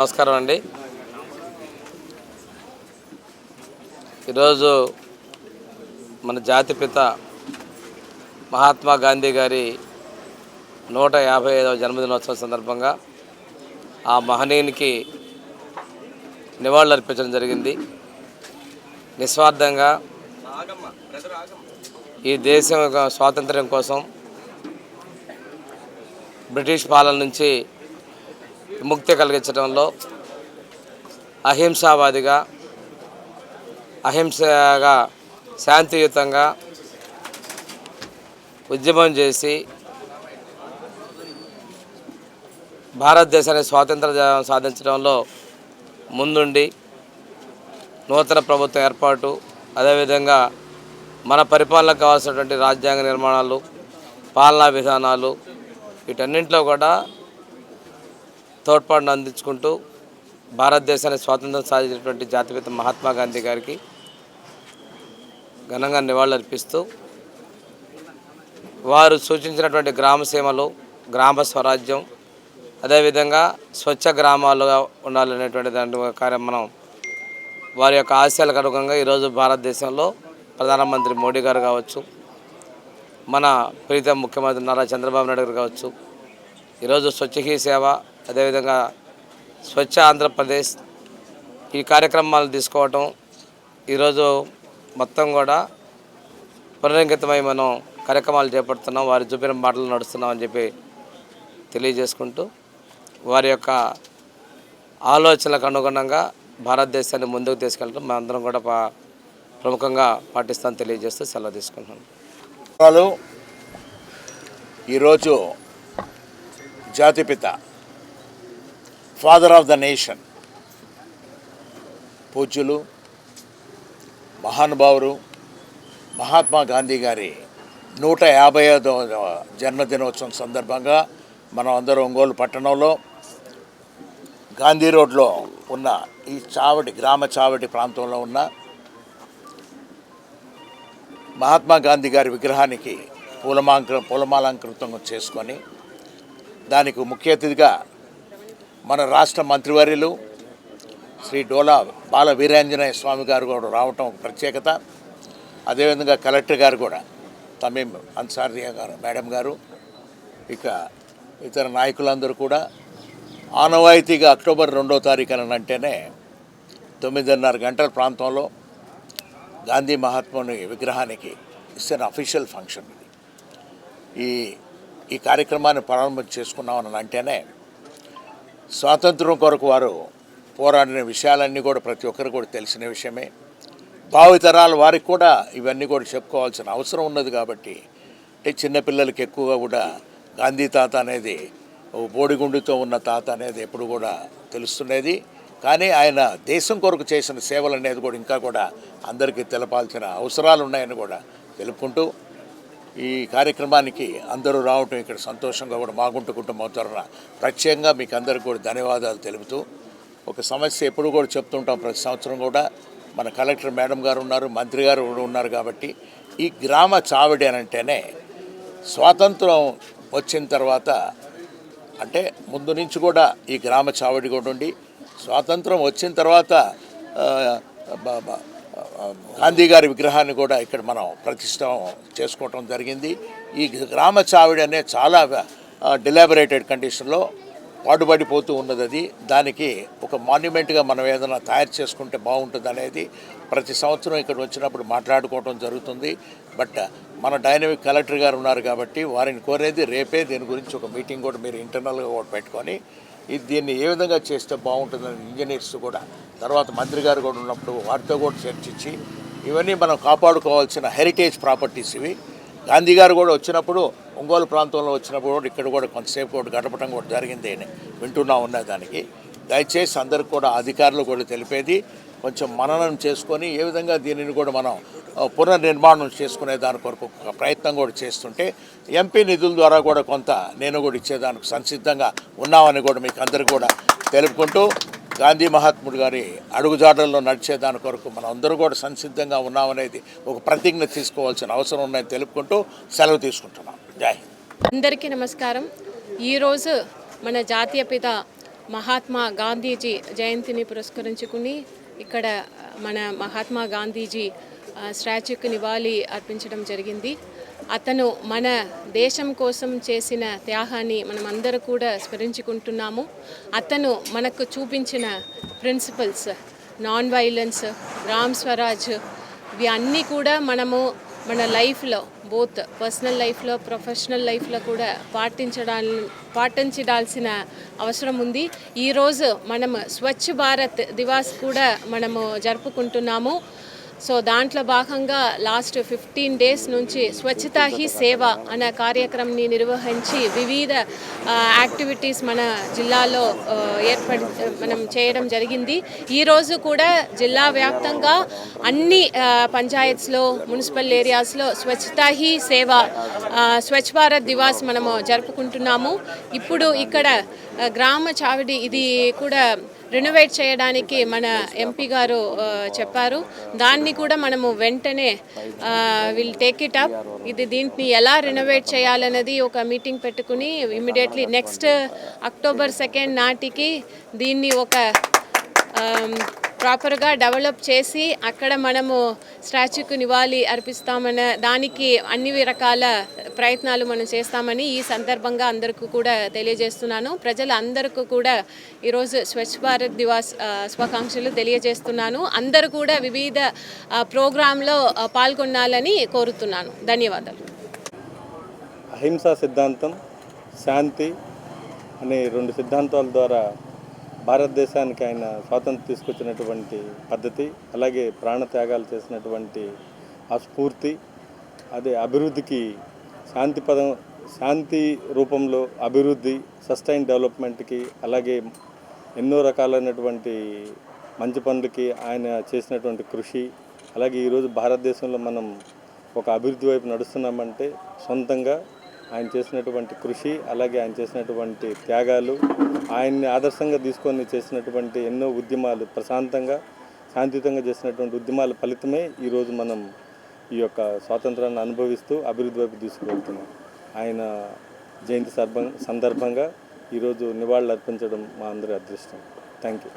నమస్కారం అండి. ఈరోజు మన జాతిపిత మహాత్మా గాంధీ గారి నూట యాభై ఐదవ జన్మదినోత్సవం సందర్భంగా ఆ మహనీయునికి నివాళులు అర్పించడం జరిగింది. నిస్వార్థంగా ఈ దేశం యొక్క స్వాతంత్ర్యం కోసం బ్రిటిష్ పాలన నుంచి ముక్తి కలిగించడంలో అహింసావాదిగా అహింసగా శాంతియుతంగా ఉద్యమం చేసి భారతదేశాన్ని స్వాతంత్ర సాధించడంలో ముందుండి నూతన ప్రభుత్వం ఏర్పాటు అదేవిధంగా మన పరిపాలనకు కావాల్సినటువంటి రాజ్యాంగ నిర్మాణాలు పాలనా విధానాలు వీటన్నింటిలో కూడా తోడ్పాటును అందించుకుంటూ భారతదేశాన్ని స్వాతంత్రం సాధించినటువంటి జాతిపిత మహాత్మా గాంధీ గారికి ఘనంగా నివాళులర్పిస్తూ వారు సూచించినటువంటి గ్రామ సీమలు గ్రామ స్వరాజ్యం అదేవిధంగా స్వచ్ఛ గ్రామాలుగా ఉండాలనేటువంటి దాని కార్యం మనం వారి యొక్క ఆశయాలకు అనుగుణంగా ఈరోజు భారతదేశంలో ప్రధానమంత్రి మోడీ గారు కావచ్చు మన ప్రీతం ముఖ్యమంత్రి నారా చంద్రబాబు నాయుడు గారు కావచ్చు ఈరోజు స్వచ్ఛ హీ సేవ అదేవిధంగా స్వచ్ఛ ఆంధ్రప్రదేశ్ ఈ కార్యక్రమాలు తీసుకోవటం ఈరోజు మొత్తం కూడా పునరంకితమై మనం కార్యక్రమాలు చేపడుతున్నాం వారి చూపిన మాటలు నడుస్తున్నాం అని చెప్పి తెలియజేసుకుంటూ వారి యొక్క ఆలోచనలకు అనుగుణంగా భారతదేశాన్ని ముందుకు తీసుకెళ్ళడం అందరం కూడా పా ప్రముఖంగా పాటిస్తామని తెలియజేస్తూ సెలవు తీసుకుంటున్నాను వాళ్ళు ఈరోజు జాతిపిత ఫాదర్ ఆఫ్ ద నేషన్ పూజ్యులు మహానుభావులు మహాత్మా గాంధీ గారి నూట యాభై ఐదవ జన్మదినోత్సవం సందర్భంగా మనం అందరం ఒంగోలు పట్టణంలో గాంధీ రోడ్లో ఉన్న ఈ చావటి గ్రామ చావటి ప్రాంతంలో ఉన్న మహాత్మా గాంధీ గారి విగ్రహానికి పూలమాంక పూలమాలంకృతం చేసుకొని దానికి ముఖ్య అతిథిగా మన రాష్ట్ర మంత్రివర్యులు శ్రీ డోలా బాల వీరాంజనేయ స్వామి గారు కూడా రావటం ఒక ప్రత్యేకత. అదేవిధంగా కలెక్టర్ గారు కూడా తమీం అన్సారియా గారు మేడం గారు ఇక ఇతర నాయకులందరూ కూడా ఆనవాయితీగా అక్టోబర్ రెండో తారీఖున అంటేనే తొమ్మిదిన్నర గంటల ప్రాంతంలో గాంధీ మహాత్ముని విగ్రహానికి ఇస్తున్న అఫీషియల్ ఫంక్షన్ ఇది. ఈ ఈ కార్యక్రమాన్ని ప్రారంభం చేసుకున్నామని అంటేనే స్వాతంత్రం కొరకు వారు పోరాడిన విషయాలన్నీ కూడా ప్రతి ఒక్కరు కూడా తెలిసిన విషయమే. భావితరాల వారికి కూడా ఇవన్నీ కూడా చెప్పుకోవాల్సిన అవసరం ఉన్నది కాబట్టి అంటే చిన్నపిల్లలకి ఎక్కువగా కూడా గాంధీ తాత అనేది ఓ బోడిగుండుతో ఉన్న తాత అనేది ఎప్పుడు కూడా తెలుస్తున్నది కానీ ఆయన దేశం కొరకు చేసిన సేవలు అనేది కూడా ఇంకా కూడా అందరికీ తెలపాల్సిన అవసరాలు ఉన్నాయని కూడా తెలుపుకుంటూ ఈ కార్యక్రమానికి అందరూ రావటం ఇక్కడ సంతోషంగా కూడా మాగుంట కుటుంబం తరఫున ప్రత్యేకంగా మీకు అందరికీ కూడా ధన్యవాదాలు తెలుపుతూ ఒక సమస్య ఎప్పుడు కూడా చెప్తుంటాం ప్రతి సంవత్సరం కూడా. మన కలెక్టర్ మేడం గారు ఉన్నారు మంత్రి గారు కూడా ఉన్నారు కాబట్టి ఈ గ్రామ చావిడి అని అంటేనే స్వాతంత్రం వచ్చిన తర్వాత అంటే ముందు నుంచి కూడా ఈ గ్రామ చావిడి కూడా ఉండి స్వాతంత్రం వచ్చిన తర్వాత గాంధీ గారి విగ్రహాన్ని కూడా ఇక్కడ మనం ప్రతిష్ట చేసుకోవటం జరిగింది. ఈ గ్రామ చావిడి అనేది చాలా డిలాబరేటెడ్ కండిషన్లో పాటుపడిపోతూ ఉన్నది అది దానికి ఒక మాన్యుమెంట్గా మనం ఏదైనా తయారు చేసుకుంటే బాగుంటుంది అనేది ప్రతి సంవత్సరం ఇక్కడ వచ్చినప్పుడు మాట్లాడుకోవడం జరుగుతుంది. బట్ మన డైనమిక్ కలెక్టర్ గారు ఉన్నారు కాబట్టి వారిని కోరేది రేపే దీని గురించి ఒక మీటింగ్ కూడా మీరు ఇంటర్నల్గా కూడా పెట్టుకొని ఇది దీన్ని ఏ విధంగా చేస్తే బాగుంటుందని ఇంజనీర్స్ కూడా తర్వాత మంత్రి గారు కూడా ఉన్నప్పుడు వారితో కూడా చర్చించి ఇవన్నీ మనం కాపాడుకోవాల్సిన హెరిటేజ్ ప్రాపర్టీస్ ఇవి. గాంధీ గారు కూడా వచ్చినప్పుడు ఒంగోలు ప్రాంతంలో వచ్చినప్పుడు కూడా ఇక్కడ కూడా కొంతసేపు కూడా గడపడం కూడా జరిగింది అని వింటున్నా ఉన్న దానికి దయచేసి అందరికి కూడా అధికారులు కూడా తెలిపేది కొంచెం మననం చేసుకొని ఏ విధంగా దీనిని కూడా మనం పునర్నిర్మాణం చేసుకునే దాని కొరకు ఒక ప్రయత్నం కూడా చేస్తుంటే ఎంపీ నిధుల ద్వారా కూడా కొంత నేను కూడా ఇచ్చేదానికి సంసిద్ధంగా ఉన్నామని కూడా మీకు అందరికీ కూడా తెలుపుకుంటూ గాంధీ మహాత్ముడు గారి అడుగుజాడల్లో నడిచే దాని కొరకు మనం అందరూ కూడా సంసిద్ధంగా ఉన్నామనేది ఒక ప్రతిజ్ఞ తీసుకోవాల్సిన అవసరం ఉందని తెలుపుకుంటూ సెలవు తీసుకుంటున్నాం. జాయ్ అందరికీ నమస్కారం. ఈరోజు మన జాతీయ పిత మహాత్మా గాంధీజీ జయంతిని పురస్కరించుకుని ఇక్కడ మన మహాత్మా గాంధీజీ స్టాచ్యూకి నివాళి అర్పించడం జరిగింది. అతను మన దేశం కోసం చేసిన త్యాగాన్ని మనం అందరూ కూడా స్మరించుకుంటున్నాము. అతను మనకు చూపించిన principles non violence Ram swaraj ఇవి అన్నీ కూడా మనము మన లైఫ్లో బోత్ పర్సనల్ లైఫ్లో ప్రొఫెషనల్ లైఫ్లో కూడా పాటించడా పాటించడాల్సిన అవసరం ఉంది. ఈరోజు మనము స్వచ్ఛ భారత్ దివాస్ కూడా మనము జరుపుకుంటున్నాము. సో దాంట్లో భాగంగా లాస్ట్ ఫిఫ్టీన్ డేస్ నుంచి స్వచ్ఛతా హీ సేవ అనే కార్యక్రమాన్ని నిర్వహించి వివిధ యాక్టివిటీస్ మన జిల్లాలో ఏర్పడి మనం చేయడం జరిగింది. ఈరోజు కూడా జిల్లా వ్యాప్తంగా అన్ని పంచాయత్స్లో మున్సిపల్ ఏరియాస్లో స్వచ్ఛతా హీ సేవ స్వచ్ఛ భారత్ దివాస్ మనము జరుపుకుంటున్నాము. ఇప్పుడు ఇక్కడ గ్రామ చావిడి ఇది కూడా రినోవేట్ చేయడానికి మన ఎంపీ గారు చెప్పారు. దాన్ని కూడా మనము వెంటనే విల్ టేక్ ఇట్ అప్ ఇది దీంట్ని ఎలా రినోవేట్ చేయాలన్నది ఒక మీటింగ్ పెట్టుకుని ఇమీడియట్లీ నెక్స్ట్ అక్టోబర్ సెకండ్ నాటికి దీన్ని ఒక ప్రాపర్గా డెవలప్ చేసి అక్కడ మనము స్టాచ్యూకు నివాళి అర్పిస్తామన్న దానికి అన్ని రకాల ప్రయత్నాలు మనం చేస్తామని ఈ సందర్భంగా అందరికీ కూడా తెలియజేస్తున్నాను. ప్రజలందరికీ కూడా ఈరోజు స్వచ్ఛ భారత్ దివాస్ శుభాకాంక్షలు తెలియజేస్తున్నాను. అందరూ కూడా వివిధ ప్రోగ్రాంలో పాల్గొనాలని కోరుతున్నాను. ధన్యవాదాలు. అహింసా సిద్ధాంతం శాంతి అనే రెండు సిద్ధాంతాల ద్వారా భారతదేశానికి ఆయన స్వాతంత్రం తీసుకొచ్చినటువంటి పద్ధతి అలాగే ప్రాణత్యాగాలు చేసినటువంటి ఆ స్ఫూర్తి అదే అభివృద్ధికి శాంతి పదం శాంతి రూపంలో అభివృద్ధి సస్టైన్ డెవలప్మెంట్కి అలాగే ఎన్నో రకాలైనటువంటి మంచి పనులకి ఆయన చేసినటువంటి కృషి అలాగే ఈరోజు భారతదేశంలో మనం ఒక అభివృద్ధి వైపు నడుస్తున్నామంటే సొంతంగా ఆయన చేసినటువంటి కృషి అలాగే ఆయన చేసినటువంటి త్యాగాలు ఆయన్ని ఆదర్శంగా తీసుకొని చేసినటువంటి ఎన్నో ఉద్యమాలు ప్రశాంతంగా శాంతియుతంగా చేసినటువంటి ఉద్యమాల ఫలితమే ఈరోజు మనం ఈ యొక్క స్వాతంత్రాన్ని అనుభవిస్తూ అభివృద్ధి వైపు తీసుకువెళ్తున్నాం. ఆయన జయంతి సందర్భంగా ఈరోజు నివాళులు అర్పించడం మా అందరి అదృష్టం. Thank you